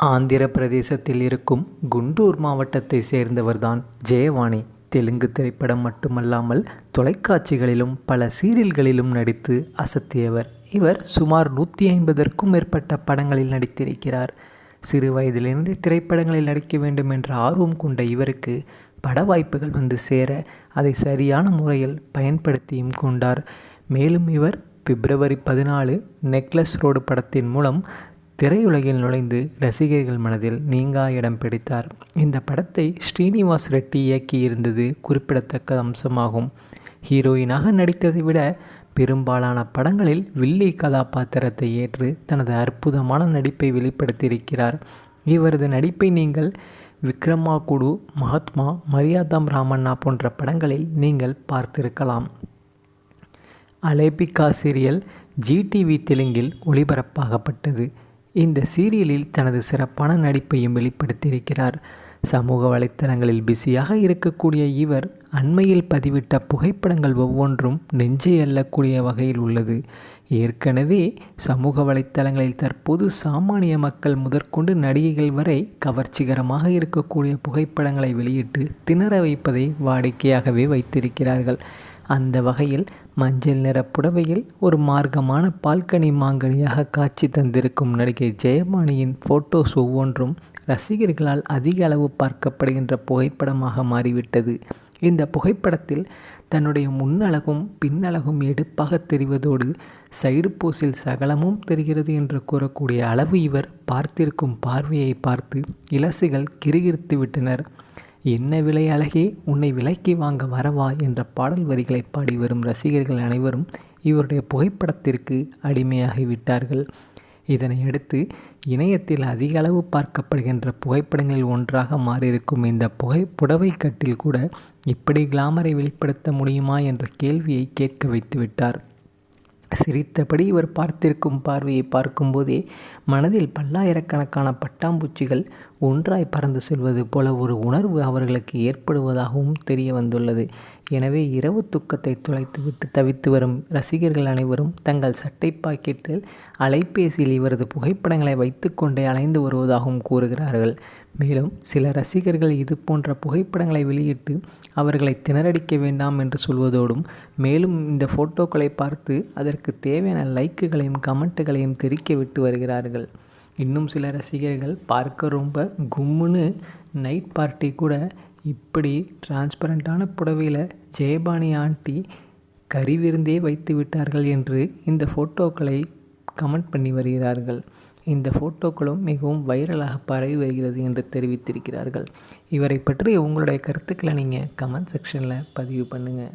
ஆந்திர பிரதேசத்தில் இருக்கும் குண்டூர் மாவட்டத்தை சேர்ந்தவர்தான் ஜெயவாணி. தெலுங்கு திரைப்படம் மட்டுமல்லாமல் தொலைக்காட்சிகளிலும் பல சீரியல்களிலும் நடித்து அசத்தியவர். இவர் சுமார் நூற்றி ஐம்பதற்கும் மேற்பட்ட படங்களில் நடித்திருக்கிறார். சிறு வயதிலிருந்து திரைப்படங்களில் நடிக்க வேண்டும் என்ற ஆர்வம் கொண்ட இவருக்கு பட வாய்ப்புகள் வந்து சேர அதை சரியான முறையில் பயன்படுத்தியும் கொண்டார். மேலும் இவர் பிப்ரவரி பதினாலு நெக்லஸ் ரோடு படத்தின் மூலம் திரையுலகில் நுழைந்து ரசிகர்கள் மனதில் நீங்கா இடம் பிடித்தார். இந்த படத்தை ஸ்ரீனிவாஸ் ரெட்டி இயக்கியிருந்தது குறிப்பிடத்தக்க அம்சமாகும். ஹீரோயினாக நடித்ததை விட பெரும்பாலான படங்களில் வில்லி கதாபாத்திரத்தை ஏற்று தனது அற்புதமான நடிப்பை வெளிப்படுத்தியிருக்கிறார். இவரது நடிப்பை நீங்கள் விக்ரமா குடு மகாத்மா மரியாதாம் ராமண்ணா போன்ற படங்களில் நீங்கள் பார்த்திருக்கலாம். அலேபிகா சீரியல் ஜிடிவி தெலுங்கில் ஒளிபரப்பாகப்பட்டது. இந்த சீரியலில் தனது சிறப்பான நடிப்பையும் வெளிப்படுத்தியிருக்கிறார். சமூக வலைத்தளங்களில் பிஸியாக இருக்கக்கூடிய இவர் அண்மையில் பதிவிட்ட புகைப்படங்கள் ஒவ்வொன்றும் நெஞ்சை அள்ளக்கூடிய வகையில் உள்ளது. ஏற்கனவே சமூக வலைத்தளங்களில் தற்போது சாமானிய மக்கள் முதற்கொண்டு நடிகைகள் வரை கவர்ச்சிகரமாக இருக்கக்கூடிய புகைப்படங்களை வெளியிட்டு திணற வைப்பதை வாடிக்கையாகவே வைத்திருக்கிறார்கள். அந்த வகையில் மஞ்சள் நிற புடவையில் ஒரு மார்க்கமான பால்கனி மாங்கனியாக காட்சி தந்திருக்கும் நடிகை ஜெயமானியின் ஃபோட்டோஸ் ஒவ்வொன்றும் ரசிகர்களால் அதிக அளவு பார்க்கப்படுகின்ற புகைப்படமாக மாறிவிட்டது. இந்த புகைப்படத்தில் தன்னுடைய முன்னழகும் பின்னழகும் எடுப்பாக தெரிவதோடு சைடு போஸில் சகலமும் தெரிகிறது என்று கூறக்கூடிய அளவு இவர் பார்த்திருக்கும் பார்வையை பார்த்து இலசுகள் கிரிகிரித்து விட்டனர். என்ன விலை அழகே உன்னை விலைக்கு வாங்க வரவா என்ற பாடல் வரிகளை பாடி வரும் ரசிகர்கள் அனைவரும் இவருடைய புகைப்படத்திற்கு அடிமையாகிவிட்டார்கள். இதனை அடுத்து இணையத்தில் அதிக அளவு பார்க்கப்படுகின்ற புகைப்படங்களில் ஒன்றாக மாறியிருக்கும் இந்த புகை புடவை கட்டில் கூட இப்படி கிளாமரை வெளிப்படுத்த முடியுமா என்ற கேள்வியை கேட்க வைத்துவிட்டார் சிரித்தபடி இவர் பார்த்திருக்கும் பார்வையை பார்க்கும்போதே மனதில் பல்லாயிரக்கணக்கான பட்டாம்பூச்சிகள் ஒன்றாய் பறந்து செல்வது போல ஒரு உணர்வு அவர்களுக்கு ஏற்படுவதாகவும் தெரிய வந்துள்ளது. எனவே இரவு துக்கத்தை துளைத்துவிட்டு தவித்து வரும் ரசிகர்கள் அனைவரும் தங்கள் சட்டை பாக்கெட்டில் அலைபேசியில் இவரது புகைப்படங்களை வைத்துக்கொண்டே அலைந்து வருவதாகவும் கூறுகிறார்கள். மேலும் சில ரசிகர்கள் இது போன்ற புகைப்படங்களை வெளியிட்டு அவர்களை திணறடிக்க வேண்டாம் என்று சொல்வதோடும் மேலும் இந்த ஃபோட்டோக்களை பார்த்து அதற்கு தேவையான லைக்குகளையும் கமெண்ட்டுகளையும் தெரிக்க விட்டு வருகிறார்கள். இன்னும் சில ரசிகர்கள் பார்க்க ரொம்ப கும்முன்னு நைட் பார்ட்டி கூட இப்படி டிரான்ஸ்பரண்டான புடவையில் ஜெயபாணி ஆண்டி கறி விருந்தே வைத்து விட்டார்கள் என்று இந்த ஃபோட்டோக்களை கமெண்ட் பண்ணி வருகிறார்கள். இந்த ஃபோட்டோக்களும் மிகவும் வைரலாக பரவி வருகிறது என்று தெரிவித்திருக்கிறார்கள். இவரை பற்றி உங்களுடைய கருத்துக்களை நீங்கள் கமெண்ட் செக்ஷனில் பதிவு பண்ணுங்கள்